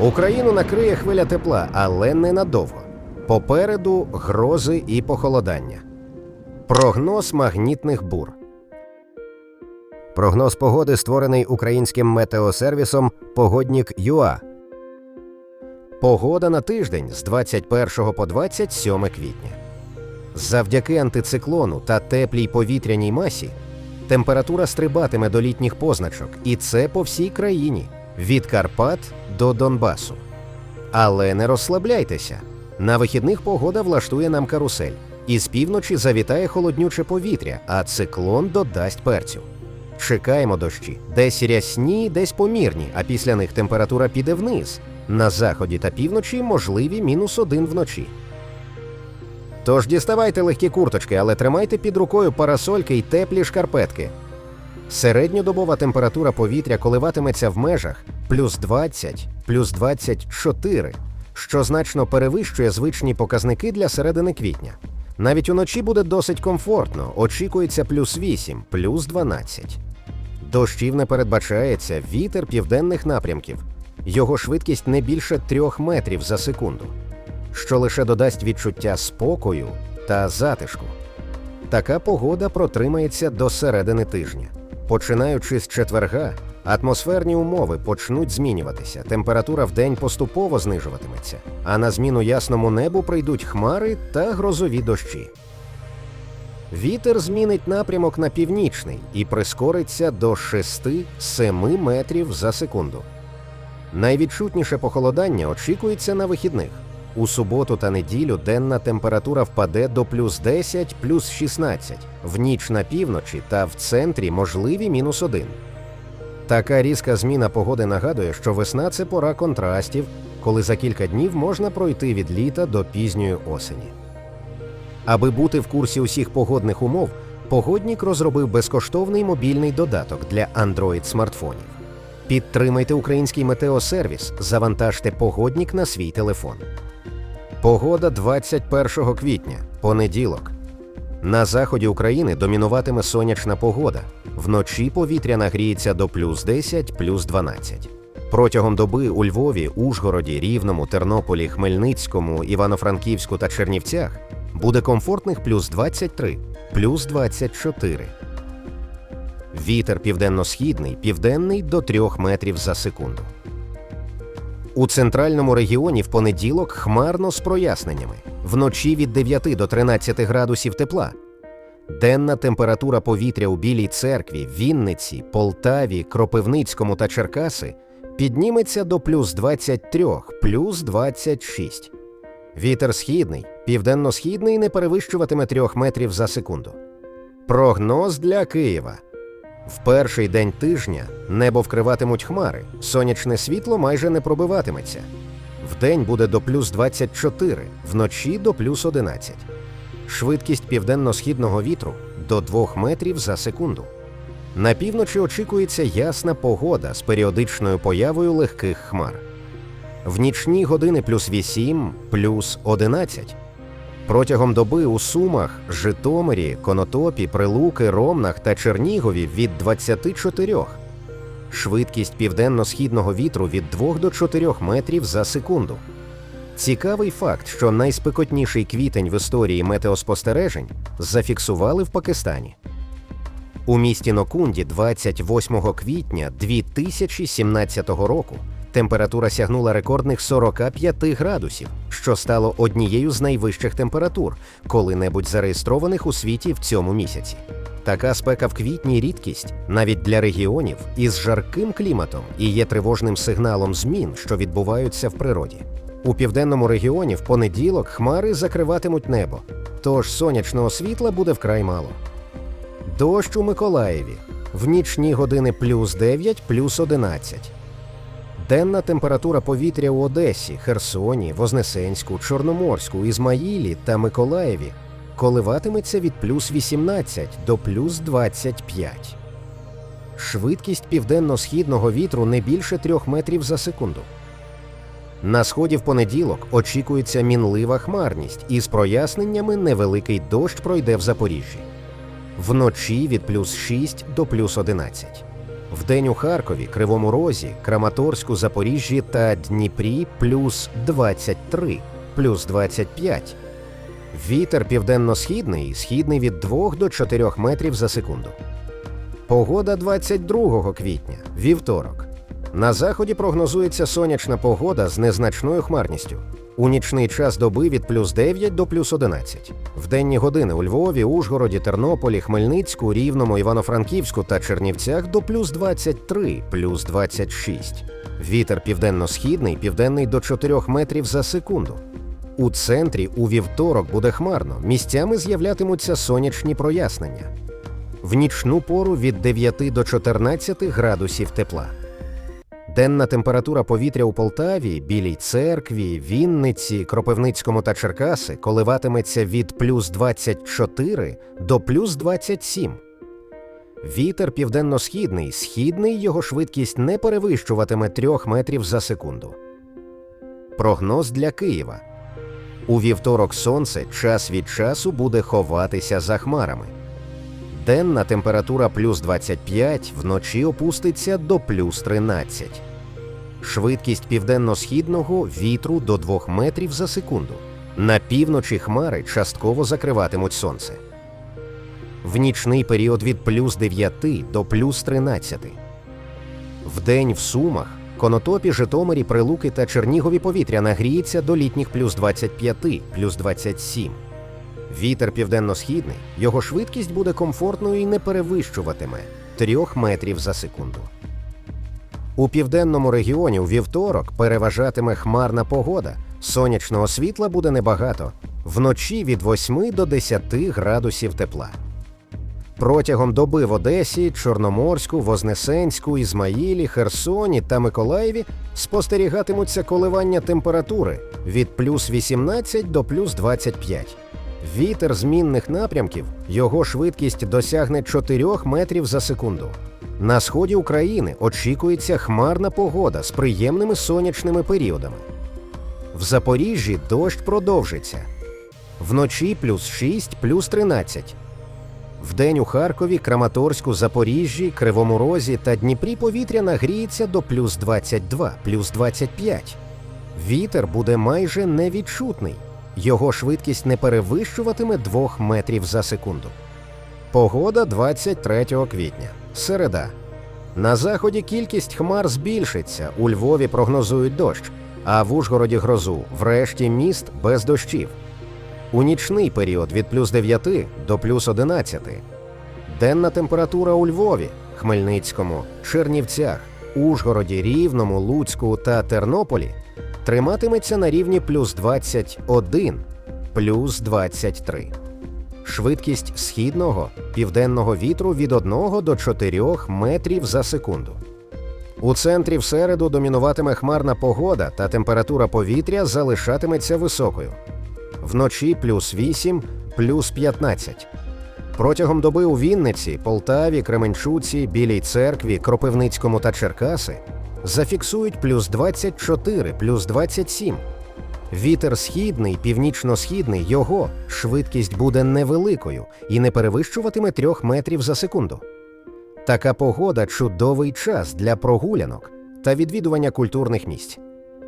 Україну накриє хвиля тепла, але ненадовго. Попереду грози і похолодання. Прогноз магнітних бур. Прогноз погоди створений українським метеосервісом Погоднік ЮА. Погода на тиждень з 21 по 27 квітня. Завдяки антициклону та теплій повітряній масі температура стрибатиме до літніх позначок, і це по всій країні від Карпат до Донбасу. Але не розслабляйтеся. На вихідних погода влаштує нам карусель. Із півночі завітає холоднюче повітря, а циклон додасть перцю. Чекаємо дощі. Десь рясні, десь помірні, а після них температура піде вниз. На заході та півночі можливі мінус один вночі. Тож діставайте легкі курточки, але тримайте під рукою парасольки й теплі шкарпетки. Середньодобова температура повітря коливатиметься в межах плюс 20, плюс 24, що значно перевищує звичні показники для середини квітня. Навіть уночі буде досить комфортно, очікується плюс 8, плюс 12. Дощів не передбачається вітер південних напрямків. Його швидкість не більше 3 метрів за секунду, що лише додасть відчуття спокою та затишку. Така погода протримається до середини тижня. Починаючи з четверга, атмосферні умови почнуть змінюватися, температура в день поступово знижуватиметься, а на зміну ясному небу прийдуть хмари та грозові дощі. Вітер змінить напрямок на північний і прискориться до 6-7 метрів за секунду. Найвідчутніше похолодання очікується на вихідних. У суботу та неділю денна температура впаде до плюс 10, плюс 16, в ніч на півночі та в центрі можливі мінус 1. Така різка зміна погоди нагадує, що весна це пора контрастів, коли за кілька днів можна пройти від літа до пізньої осені. Аби бути в курсі усіх погодних умов, погоднік розробив безкоштовний мобільний додаток для Android смартфонів. Підтримайте український метеосервіс, завантажте погоднік на свій телефон. Погода 21 квітня, понеділок. На заході України домінуватиме сонячна погода. Вночі повітря нагріється до плюс 10, плюс 12. Протягом доби у Львові, Ужгороді, Рівному, Тернополі, Хмельницькому, Івано-Франківську та Чернівцях буде комфортних плюс 23, плюс 24. Вітер південно-східний, південний до 3 метрів за секунду. У центральному регіоні в понеділок хмарно з проясненнями. Вночі від 9 до 13 градусів тепла. Денна температура повітря у Білій церкві, Вінниці, Полтаві, Кропивницькому та Черкаси підніметься до плюс 23, плюс 26. Вітер східний, південно-східний не перевищуватиме 3 метрів за секунду. Прогноз для Києва. В перший день тижня небо вкриватимуть хмари, сонячне світло майже не пробиватиметься. Вдень буде до плюс 24, вночі до плюс 11. Швидкість південно-східного вітру до 2 метрів за секунду. На півночі очікується ясна погода з періодичною появою легких хмар. В нічні години плюс 8, плюс 11. Протягом доби у Сумах, Житомирі, Конотопі, Прилуки, Ромнах та Чернігові від 24. Швидкість південно-східного вітру від 2 до 4 метрів за секунду. Цікавий факт, що найспекотніший квітень в історії метеоспостережень зафіксували в Пакистані. У місті Нокунді 28 квітня 2017 року температура сягнула рекордних 45 градусів, що стало однією з найвищих температур, коли-небудь зареєстрованих у світі в цьому місяці. Така спека в квітні рідкість навіть для регіонів із жарким кліматом і є тривожним сигналом змін, що відбуваються в природі. У південному регіоні в понеділок хмари закриватимуть небо, тож сонячного світла буде вкрай мало. Дощ у Миколаєві в нічні години плюс 9, плюс 11. Денна температура повітря у Одесі, Херсоні, Вознесенську, Чорноморську, Ізмаїлі та Миколаєві коливатиметься від плюс 18 до плюс 25. Швидкість південно-східного вітру не більше 3 метрів за секунду. На сході в понеділок очікується мінлива хмарність, і з проясненнями невеликий дощ пройде в Запоріжжі. Вночі від плюс 6 до плюс 11. Вдень у Харкові, Кривому Розі, Краматорську, Запоріжжі та Дніпрі плюс 23, плюс 25. Вітер південно-східний, східний від 2 до 4 метрів за секунду. Погода 22 квітня, вівторок. На заході прогнозується сонячна погода з незначною хмарністю. У нічний час доби від плюс 9 до плюс 11. В денні години у Львові, Ужгороді, Тернополі, Хмельницьку, Рівному, Івано-Франківську та Чернівцях до плюс 23, плюс 26. Вітер південно-східний, південний до 4 метрів за секунду. У центрі у вівторок буде хмарно, місцями з'являтимуться сонячні прояснення. В нічну пору від 9 до 14 градусів тепла. Денна температура повітря у Полтаві, Білій церкві, Вінниці, Кропивницькому та Черкаси коливатиметься від плюс 24 до плюс 27. Вітер південно-східний, східний його швидкість не перевищуватиме 3 метрів за секунду. Прогноз для Києва. У вівторок сонце час від часу буде ховатися за хмарами. Денна температура плюс 25, вночі опуститься до плюс 13. Швидкість південно-східного вітру до 2 метрів за секунду. На півночі хмари частково закриватимуть сонце. В нічний період від плюс 9 до плюс 13. Вдень в Сумах, Конотопі, Житомирі, Прилуки та Чернігові повітря нагріється до літніх плюс 25, плюс 27. Вітер південно-східний, його швидкість буде комфортною і не перевищуватиме 3 метрів за секунду. У південному регіоні у вівторок переважатиме хмарна погода. Сонячного світла буде небагато. Вночі від 8 до 10 градусів тепла. Протягом доби в Одесі, Чорноморську, Вознесенську, Ізмаїлі, Херсоні та Миколаєві спостерігатимуться коливання температури від плюс 18 до плюс 25. Вітер змінних напрямків, його швидкість досягне 4 метрів за секунду. На сході України очікується хмарна погода з приємними сонячними періодами. В Запоріжжі дощ продовжиться. Вночі плюс 6, плюс 13. Вдень у Харкові, Краматорську, Запоріжжі, Кривому Розі та Дніпрі повітря нагріється до плюс 22, плюс 25. Вітер буде майже невідчутний. Його швидкість не перевищуватиме 2 метрів за секунду. Погода 23 квітня. Середа. На заході кількість хмар збільшиться. У Львові прогнозують дощ, а в Ужгороді грозу. Врешті міст без дощів. У нічний період від плюс 9 до плюс 11. Денна температура у Львові, Хмельницькому, Чернівцях, Ужгороді, Рівному, Луцьку та Тернополі триматиметься на рівні плюс 21, плюс 23. Швидкість східного південного вітру від 1 до 4 метрів за секунду. У центрі в середу домінуватиме хмарна погода та температура повітря залишатиметься високою. Вночі плюс 8, плюс 15. Протягом доби у Вінниці, Полтаві, Кременчуці, Білій церкві, Кропивницькому та Черкаси зафіксують плюс 24, плюс 27. Вітер східний, північно-східний, його швидкість буде невеликою і не перевищуватиме 3 метрів за секунду. Така погода чудовий час для прогулянок та відвідування культурних місць.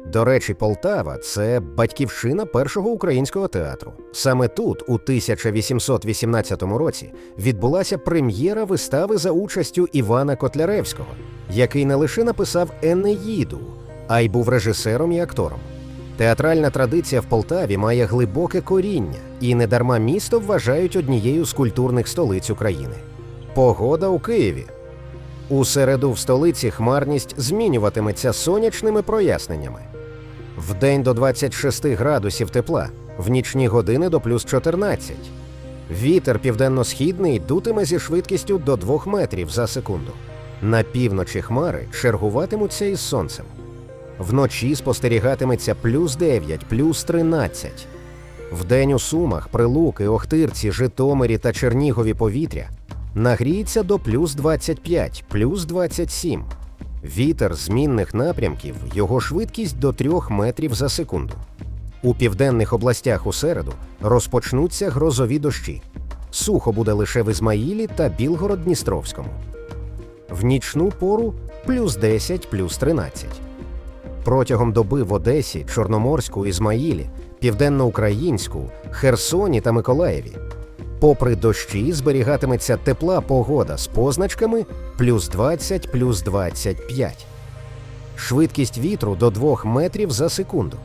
До речі, Полтава це батьківщина першого українського театру. Саме тут, у 1818 році, відбулася прем'єра вистави за участю Івана Котляревського, який не лише написав Енеїду, а й був режисером і актором. Театральна традиція в Полтаві має глибоке коріння, і недарма місто вважають однією з культурних столиць України. Погода у Києві. У середу в столиці хмарність змінюватиметься сонячними проясненнями. Вдень до 26 градусів тепла, в нічні години до плюс 14. Вітер південно-східний дутиме зі швидкістю до 2 метрів за секунду. На півночі хмари чергуватимуться із сонцем. Вночі спостерігатиметься плюс 9, плюс 13. Вдень у Сумах, Прилуки, Охтирці, Житомирі та Чернігові повітря нагріється до плюс 25, плюс 27. Вітер змінних напрямків, його швидкість до 3 метрів за секунду. У південних областях у середу розпочнуться грозові дощі. Сухо буде лише в Ізмаїлі та Білгород-Дністровському. в нічну пору плюс 10 плюс 13. Протягом доби в Одесі, Чорноморську, Ізмаїлі, Південноукраїнську, Херсоні та Миколаєві. Попри дощі зберігатиметься тепла погода з позначками плюс 20 плюс 25. Швидкість вітру до 2 метрів за секунду.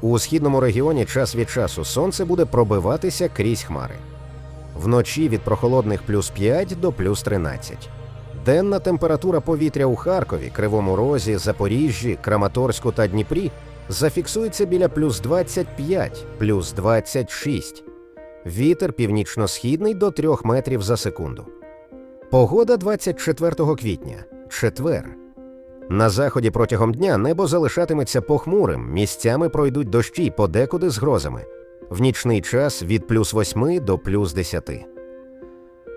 У східному регіоні час від часу сонце буде пробиватися крізь хмари. Вночі від прохолодних плюс 5 до плюс 13. Денна температура повітря у Харкові, Кривому Розі, Запоріжжі, Краматорську та Дніпрі зафіксується біля плюс 25, плюс 26. Вітер північно-східний до 3 метрів за секунду. Погода 24 квітня. Четвер. На заході протягом дня небо залишатиметься похмурим, місцями пройдуть дощі подекуди з грозами. В нічний час від плюс 8 до плюс 10.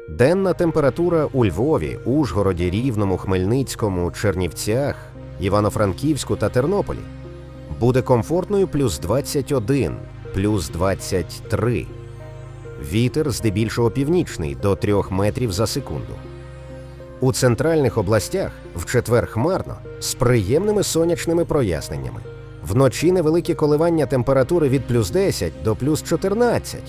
Денна температура у Львові, Ужгороді, Рівному, Хмельницькому, Чернівцях, Івано-Франківську та Тернополі буде комфортною плюс 21, плюс 23. Вітер здебільшого північний до 3 метрів за секунду. У центральних областях в четвер хмарно з приємними сонячними проясненнями. Вночі невеликі коливання температури від плюс 10 до плюс 14.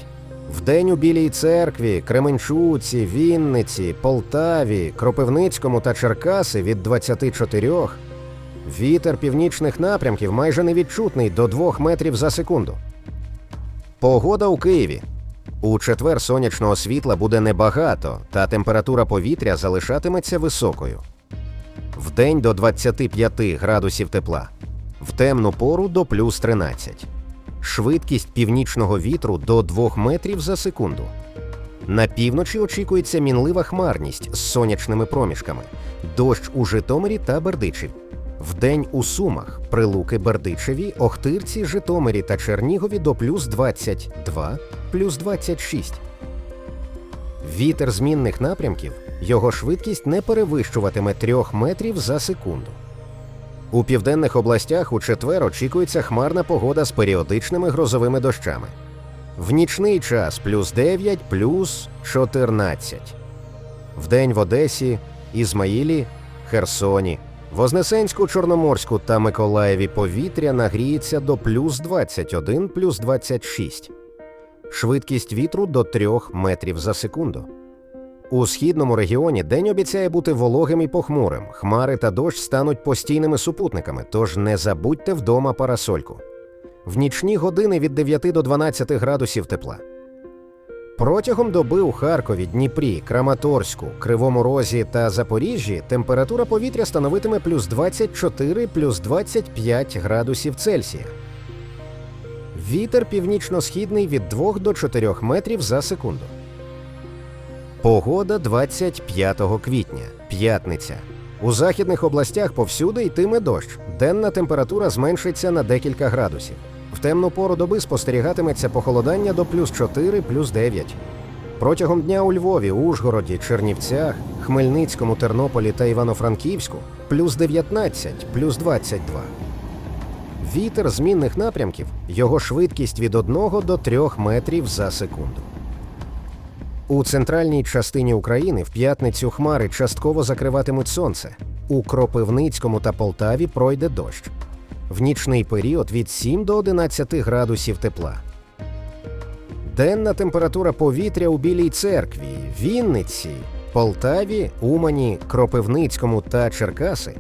Вдень у Білій церкві, Кременчуці, Вінниці, Полтаві, Кропивницькому та Черкаси від 24. Вітер північних напрямків майже невідчутний до 2 метрів за секунду. Погода у Києві. У четвер сонячного світла буде небагато, та температура повітря залишатиметься високою. Вдень до 25 градусів тепла, в темну пору до плюс 13. Швидкість північного вітру до 2 метрів за секунду. На півночі очікується мінлива хмарність з сонячними проміжками, дощ у Житомирі та Бердичеві. Вдень у Сумах, Прилуки, Бердичеві, Охтирці, Житомирі та Чернігові до плюс 22, плюс 26. Вітер змінних напрямків, його швидкість не перевищуватиме 3 метрів за секунду. У південних областях у четвер очікується хмарна погода з періодичними грозовими дощами. В нічний час плюс 9, плюс 14. Вдень в Одесі, Ізмаїлі, Херсоні, Вознесенську, Чорноморську та Миколаєві повітря нагріється до плюс 21, плюс 26. Швидкість вітру до 3 метрів за секунду. У східному регіоні день обіцяє бути вологим і похмурим. Хмари та дощ стануть постійними супутниками, тож не забудьте вдома парасольку. В нічні години від 9 до 12 градусів тепла. Протягом доби у Харкові, Дніпрі, Краматорську, Кривому Розі та Запоріжжі температура повітря становитиме плюс 24 плюс 25 градусів Цельсія. Вітер північно-східний від 2 до 4 метрів за секунду. Погода 25 квітня, п'ятниця. У західних областях повсюди йтиме дощ. Денна температура зменшиться на декілька градусів. В темну пору доби спостерігатиметься похолодання до плюс 4, плюс 9. Протягом дня у Львові, Ужгороді, Чернівцях, Хмельницькому, Тернополі та Івано-Франківську плюс 19, плюс 22. Вітер змінних напрямків, його швидкість від 1 до 3 метрів за секунду. У центральній частині України в п'ятницю хмари частково закриватимуть сонце. У Кропивницькому та Полтаві пройде дощ. В нічний період від 7 до 11 градусів тепла. Денна температура повітря у Білій церкві, Вінниці, Полтаві, Умані, Кропивницькому та Черкаси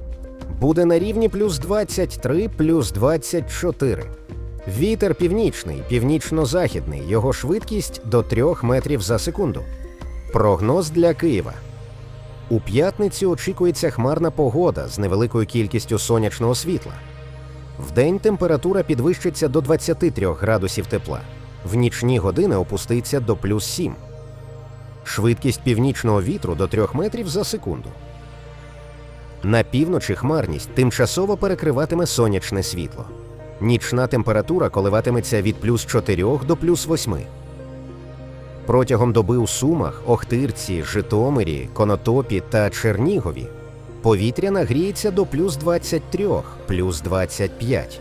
буде на рівні плюс 23, плюс 24. Вітер північний, північно-західний, його швидкість до 3 метрів за секунду. Прогноз для Києва. У п'ятницю очікується хмарна погода з невеликою кількістю сонячного світла. Вдень температура підвищиться до 23 градусів тепла. В нічні години опуститься до плюс 7. Швидкість північного вітру до 3 метрів за секунду. На півночі хмарність тимчасово перекриватиме сонячне світло. Нічна температура коливатиметься від плюс 4 до плюс 8. Протягом доби у Сумах, Охтирці, Житомирі, Конотопі та Чернігові повітря нагріється до плюс 23, плюс 25.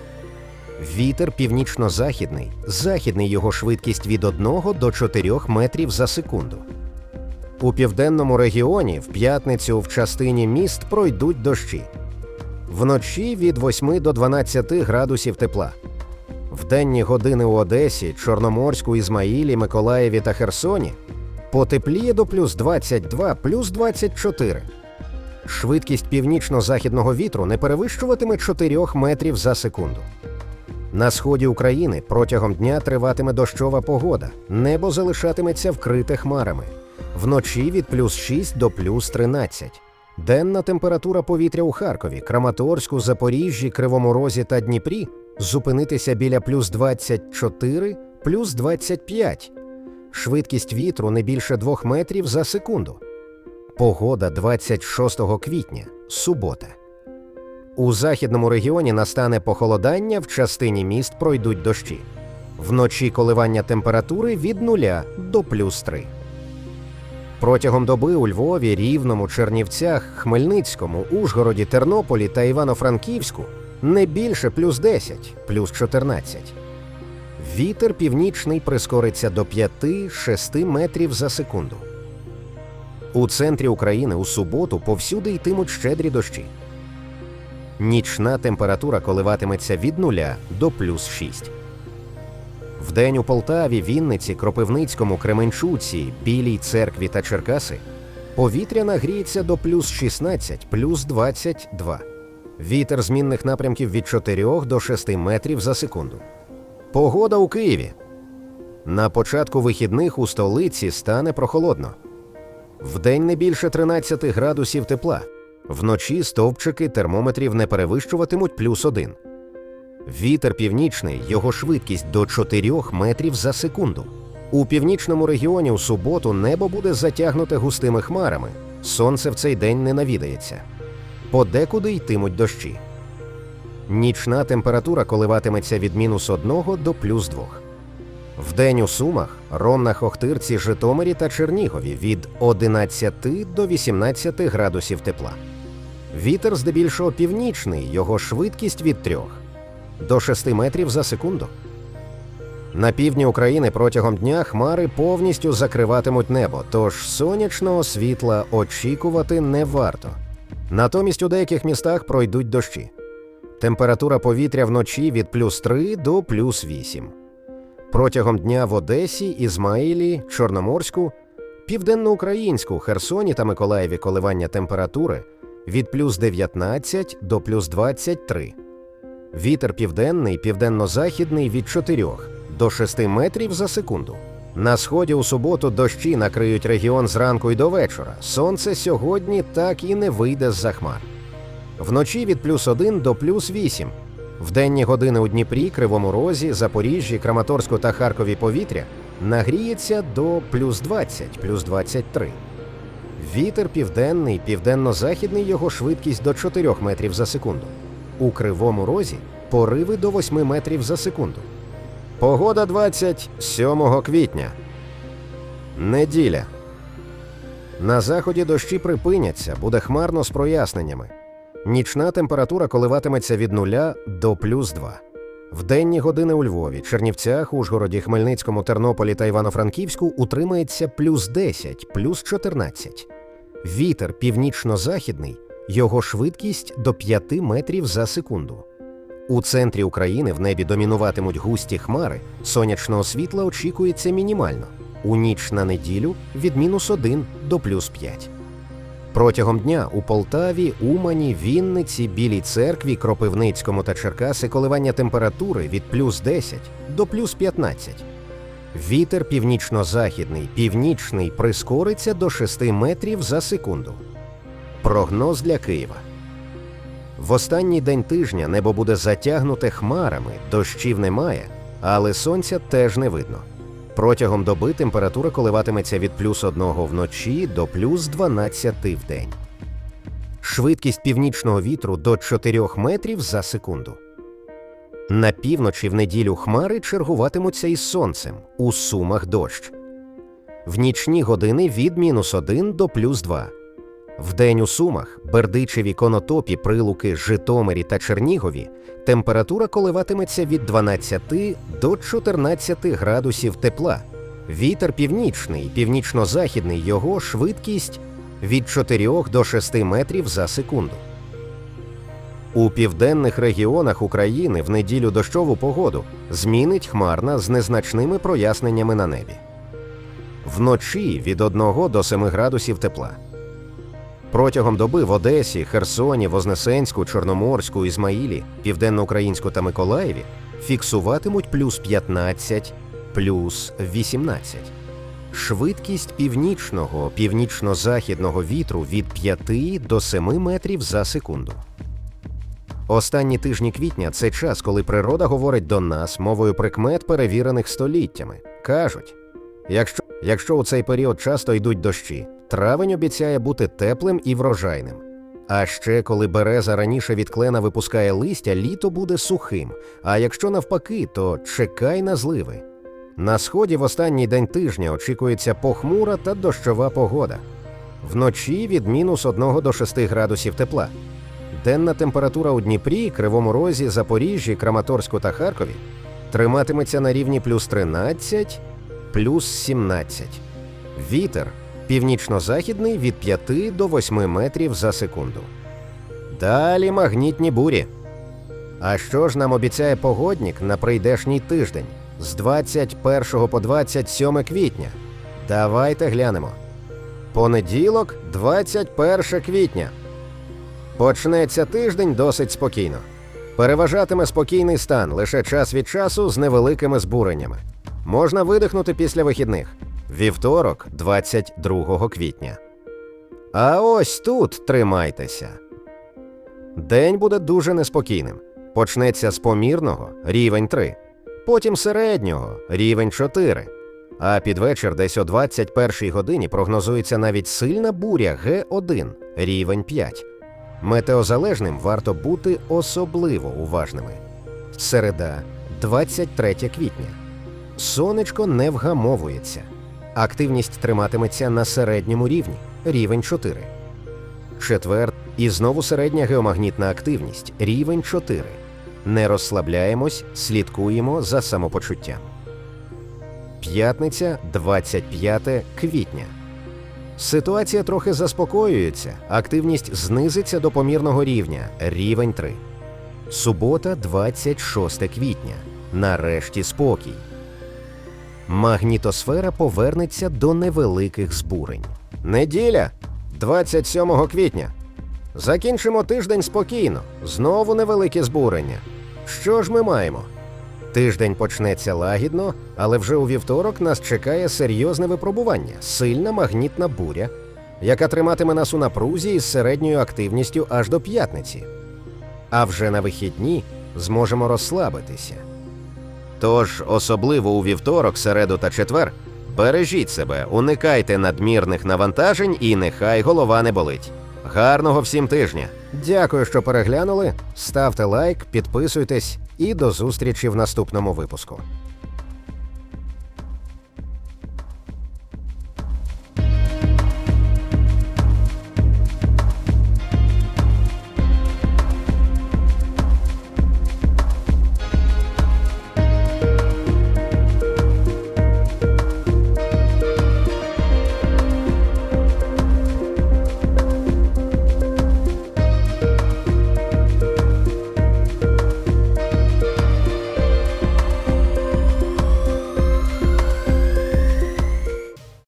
Вітер північно-західний, західний його швидкість від 1 до 4 метрів за секунду. У південному регіоні в п'ятницю в частині міст пройдуть дощі. Вночі від 8 до 12 градусів тепла. В денні години у Одесі, Чорноморську, Ізмаїлі, Миколаєві та Херсоні потепліє до плюс 22, плюс 24. Швидкість північно-західного вітру не перевищуватиме 4 метрів за секунду. На сході України протягом дня триватиме дощова погода. Небо залишатиметься вкрите хмарами. Вночі від плюс 6 до плюс 13. Денна температура повітря у Харкові, Краматорську, Запоріжжі, Кривому Розі та Дніпрі зупинитися біля плюс 24, плюс 25. Швидкість вітру не більше 2 метрів за секунду. Погода 26 квітня, субота. У західному регіоні настане похолодання, в частині міст пройдуть дощі. Вночі коливання температури від 0 до плюс 3. Протягом доби у Львові, Рівному, Чернівцях, Хмельницькому, Ужгороді, Тернополі та Івано-Франківську не більше плюс 10, плюс 14. Вітер північний прискориться до 5-6 метрів за секунду. У центрі України у суботу повсюди йтимуть щедрі дощі. Нічна температура коливатиметься від 0 до плюс 6. Вдень у Полтаві, Вінниці, Кропивницькому, Кременчуці, Білій церкві та Черкаси повітря нагріється до плюс 16, плюс 22. Вітер змінних напрямків від 4 до 6 метрів за секунду. Погода у Києві. На початку вихідних у столиці стане прохолодно. Вдень не більше 13 градусів тепла. Вночі стовпчики термометрів не перевищуватимуть плюс 1. Вітер північний, його швидкість до 4 метрів за секунду. У північному регіоні у суботу небо буде затягнуте густими хмарами. Сонце в цей день не навідається. Подекуди йтимуть дощі. Нічна температура коливатиметься від мінус 1 до плюс 2. Вдень у Сумах, Ромнах, Охтирці, Житомирі та Чернігові від 11 до 18 градусів тепла. Вітер здебільшого північний, його швидкість від 3 до 6 метрів за секунду. На півдні України протягом дня хмари повністю закриватимуть небо, тож сонячного світла очікувати не варто. Натомість у деяких містах пройдуть дощі. Температура повітря вночі від плюс 3 до плюс 8. Протягом дня в Одесі, Ізмаїлі, Чорноморську, Південноукраїнську, Херсоні та Миколаєві коливання температури від плюс 19 до плюс 23. Вітер південний, південно-західний від 4 до 6 метрів за секунду. На сході у суботу дощі накриють регіон зранку й до вечора. Сонце сьогодні так і не вийде з-за хмар. Вночі від плюс 1 до плюс 8. В денні години у Дніпрі, Кривому Розі, Запоріжжі, Краматорську та Харкові повітря нагріється до плюс 20, плюс 23. Вітер південний, південно-західний його швидкість до 4 метрів за секунду. У Кривому Розі пориви до 8 метрів за секунду. Погода 27 квітня. Неділя. На заході дощі припиняться, буде хмарно з проясненнями. Нічна температура коливатиметься від 0 до плюс 2. В денні години у Львові, Чернівцях, Ужгороді, Хмельницькому, Тернополі та Івано-Франківську утримається плюс 10, плюс 14. Вітер північно-західний, його швидкість до 5 метрів за секунду. У центрі України в небі домінуватимуть густі хмари, сонячного світла очікується мінімально. У ніч на неділю від мінус 1 до плюс 5. Протягом дня у Полтаві, Умані, Вінниці, Білій церкві, Кропивницькому та Черкаси коливання температури від плюс 10 до плюс 15. Вітер північно-західний, північний прискориться до 6 метрів за секунду. Прогноз для Києва. В останній день тижня небо буде затягнуте хмарами, дощів немає, але сонця теж не видно. Протягом доби температура коливатиметься від плюс 1 вночі до плюс 12 в день. Швидкість північного вітру до 4 метрів за секунду. На півночі в неділю хмари чергуватимуться із сонцем, у сумах дощ. В нічні години від мінус 1 до плюс 2. Вдень у Сумах, Бердичеві, Конотопі, Прилуки, Житомирі та Чернігові температура коливатиметься від 12 до 14 градусів тепла. Вітер північний, північно-західний його швидкість від 4 до 6 метрів за секунду. У південних регіонах України в неділю дощову погоду змінить хмарна з незначними проясненнями на небі. Вночі від 1 до 7 градусів тепла. Протягом доби в Одесі, Херсоні, Вознесенську, Чорноморську, Ізмаїлі, Південноукраїнську та Миколаєві фіксуватимуть плюс 15, плюс 18. Швидкість північного, північно-західного вітру від 5 до 7 метрів за секунду. Останні тижні квітня це час, коли природа говорить до нас мовою прикмет, перевірених століттями. Кажуть, якщо, якщо у цей період часто йдуть дощі, травень обіцяє бути теплим і врожайним. А ще коли береза раніше від клена випускає листя, літо буде сухим. А якщо навпаки, то чекай на зливи. На сході в останній день тижня очікується похмура та дощова погода. Вночі від мінус 1 до 6 градусів тепла. Денна температура у Дніпрі, Кривому Розі, Запоріжжі, Краматорську та Харкові триматиметься на рівні плюс 13, плюс 17. Вітер північно-західний від 5 до 8 метрів за секунду. Далі магнітні бурі. А що ж нам обіцяє погоднік на прийдешній тиждень з 21 по 27 квітня? Давайте глянемо. Понеділок, 21 квітня. Почнеться тиждень досить спокійно. Переважатиме спокійний стан лише час від часу з невеликими збуреннями. Можна видихнути після вихідних. Вівторок, 22 квітня. А ось тут тримайтеся. День буде дуже неспокійним. Почнеться з помірного рівень 3, потім середнього рівень 4. А під вечір, десь о 21 годині, прогнозується навіть сильна буря Г1 рівень 5. Метеозалежним варто бути особливо уважними. Середа, 23 квітня. Сонечко не вгамовується. Активність триматиметься на середньому рівні рівень 4. Четвер і знову середня геомагнітна активність рівень 4. Не розслабляємось, слідкуємо за самопочуттям. П'ятниця, 25 квітня. Ситуація трохи заспокоюється, активність знизиться до помірного рівня рівень 3. Субота, 26 квітня. Нарешті спокій. Магнітосфера повернеться до невеликих збурень. Неділя, 27 квітня. Закінчимо тиждень спокійно. Знову невеликі збурення. Що ж ми маємо? Тиждень почнеться лагідно, але вже у вівторок нас чекає серйозне випробування сильна магнітна буря, яка триматиме нас у напрузі із середньою активністю аж до п'ятниці. А вже на вихідні зможемо розслабитися. Тож, особливо у вівторок, середу та четвер, бережіть себе, уникайте надмірних навантажень і нехай голова не болить. Гарного всім тижня! Дякую, що переглянули. Ставте лайк, підписуйтесь і до зустрічі в наступному випуску.